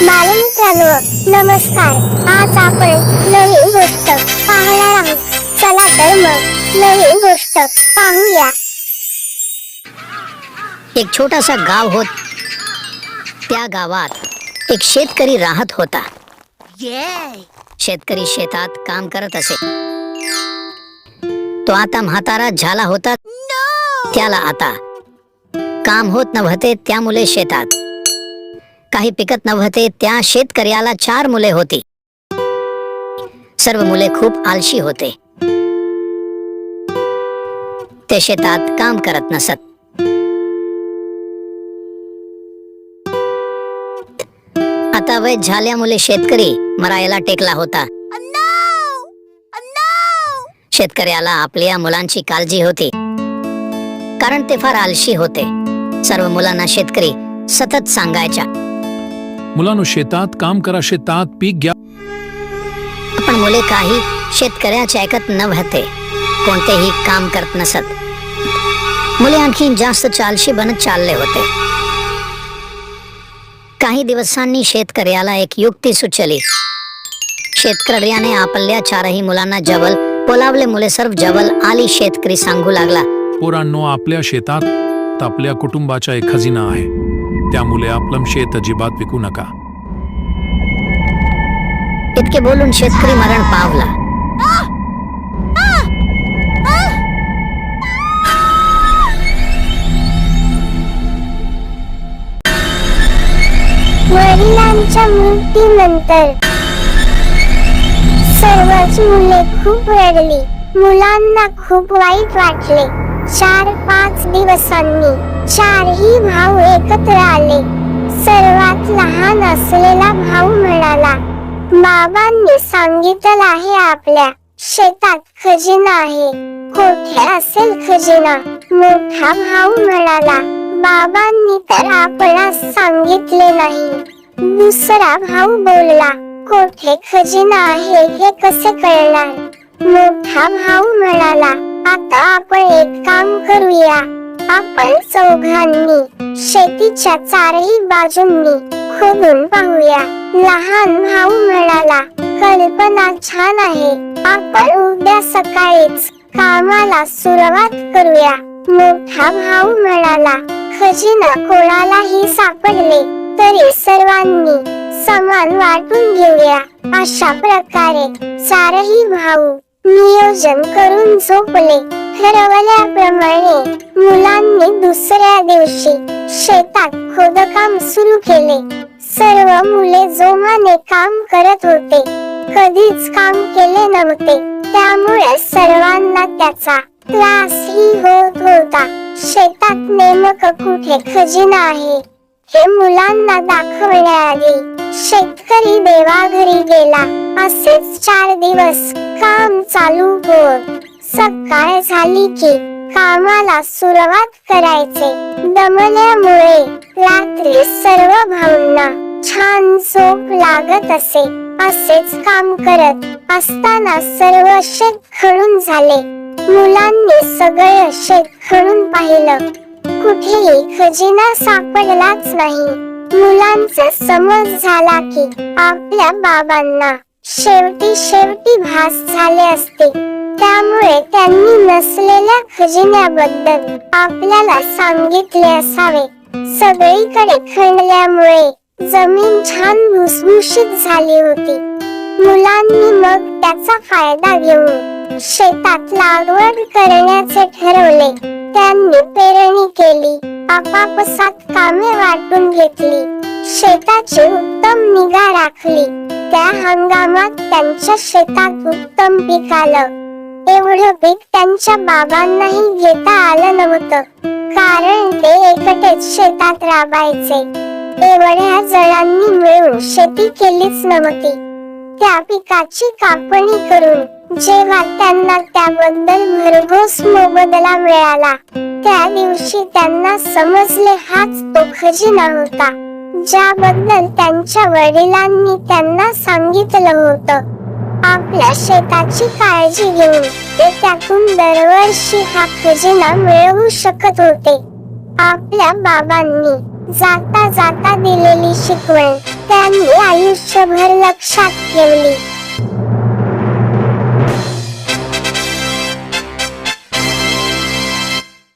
नमस्कार. आज आपण नवीन गोष्ट पाहणार आहोत. चला तर मग नवीन गोष्ट पाहूया. एक छोटासा गाव होत त्या गावात एक शेतकरी राहत होता. शेतकरी शेतात काम करत असे. तो आता म्हातारा झाला होता. त्याला आता काम होत नव्हते त्यामुळे शेतात काही पिकत नव्हते त्या शेतकऱ्याला चार मुले होती. सर्व मुले खूप आलशी होते. ते शेतात काम करत नसत. आता वय झाल्यामुळे शेतकरी मरायला टेकला होता. शेतकऱ्याला आपल्या मुलांची काळजी होती. कारण ते फार आलशी होते. सर्व मुलांना शेतकरी सतत सांगायच्या. मुलांनो शेतात काम करा शेतात पीक घ्या. पण मुले काही शेतकऱ्याचे ऐकत नव्हते कोणतेही काम करत नसत. मुले आणखी जास्त चालशी बनत चालले होते. काही दिवसांनी शेतकऱ्याला एक युक्ती सुचली. शेतकऱ्याने आपल्या चारही मुलांना जवळ बोलावले. मुले सर्व जवळ आली. शेतकरी सांगू लागला पोरांनो आपल्या शेतात आपल्या कुटुंबाचा एक खजिना आहे. त्यामुळे आपलं शेत अजिबात विकू नका. इतके बोलून शेतकरी मरण पावला. वडिलांच्या मृत्यूनंतर सर्वच मुले खूप रडली. मुलांना खूप वाईट वाटले. चार पाच दिवसांनी चारही भाऊ एकत्र आले. सर्वात लहान असलेला भाऊ म्हणाला बाबांनी सांगितलं आहे आपल्या शेतात खजिना आहे. कोठे असेल खजिना. मोठा भाऊ म्हणाला बाबांनी तर आपणास सांगितले नाही. दुसरा भाऊ बोलला कोठे खजिना आहे हे कसे कळणार? मोठा भाऊ म्हणाला आता आपण एक काम करूया. आपण चौघांनी शेतीच्या चारही बाजूंनी खोदून पाहूया लहान भाऊ म्हणाला कल्पना छान आहे. आपण उद्या सकाळीच कामाला सुरुवात करूया. मोठा भाऊ म्हणाला खजिना कोणालाही सापडले तरी सर्वांनी समान वाटून घेऊया. अशा प्रकारे चारही भाऊ नियोजन करून झोपले. ठरवल्याप्रमाणे मुलांनी दुसऱ्या दिवशी शेतात खोदकाम सुरू केले. सर्व मुले जोमाने काम करत होते. कधीच काम केले नव्हते. त्यामुळे सर्वांना त्याचा त्रासही होत होता. शेतात नेमकं कुठे खजिना आहे हे मुलांना दाखवण्याआधी शेतकरी देवाघरी गेला. असेच चार दिवस काम चालू होत सकाळ झाली की कामाला सुरुवात करायचे. दमल्यामुळे रात्री सर्व भाऊंना छान झोप लागत असे. असेच काम करत असताना सर्व शेत खणून झाले. मुलांनी सगळं शेत खणून पाहिलं. कुठेही खजिना सापडलाच नाही. मुलांचा समज झाला की आपल्या बाबांना शेवटी शेवटी भास झाले असते. त्यामुळे त्यांनी नसलेल्या खजिन्याबद्दल आपल्याला सांगितले असावे. सगळीकडे खणल्यामुळे जमीन छान भुसभुशीत झाली होती. मुलांनी मग त्याचा फायदा घेऊन शेतात लागवड करण्याचे ठरवले. त्यांनी पेरणी केली आपापसात कामे वाटून घेतली. शेताची उत्तम निगा राखली. त्या हंगामात त्यांच्या शेतात उत्तम पीक आलं. एवढं पीक त्यांच्या बाबांनाही घेता आलं नव्हतं. कारण ते एकटेच शेतात राबायचे. एवढ्या जणांनी मिळून शेती केलीच नव्हती. त्या पिकाची कापणी करून जेव्हा त्यांना त्याबद्दल भरघोस मोबदला मिळाला. त्या दिवशी त्यांना समजले हाच तो खजिना होता. ज्याबद्दल त्यांच्या वडिलांनी त्यांना सांगितलं होतं. आपल्या शेताची काळजी घेऊन ते त्यातून दरवर्षी हा खजिना मिळवू शकत होते. आपल्या बाबांनी जाता जाता दिलेली शिकवण त्यांनी आयुष्यभर लक्षात ठेवली.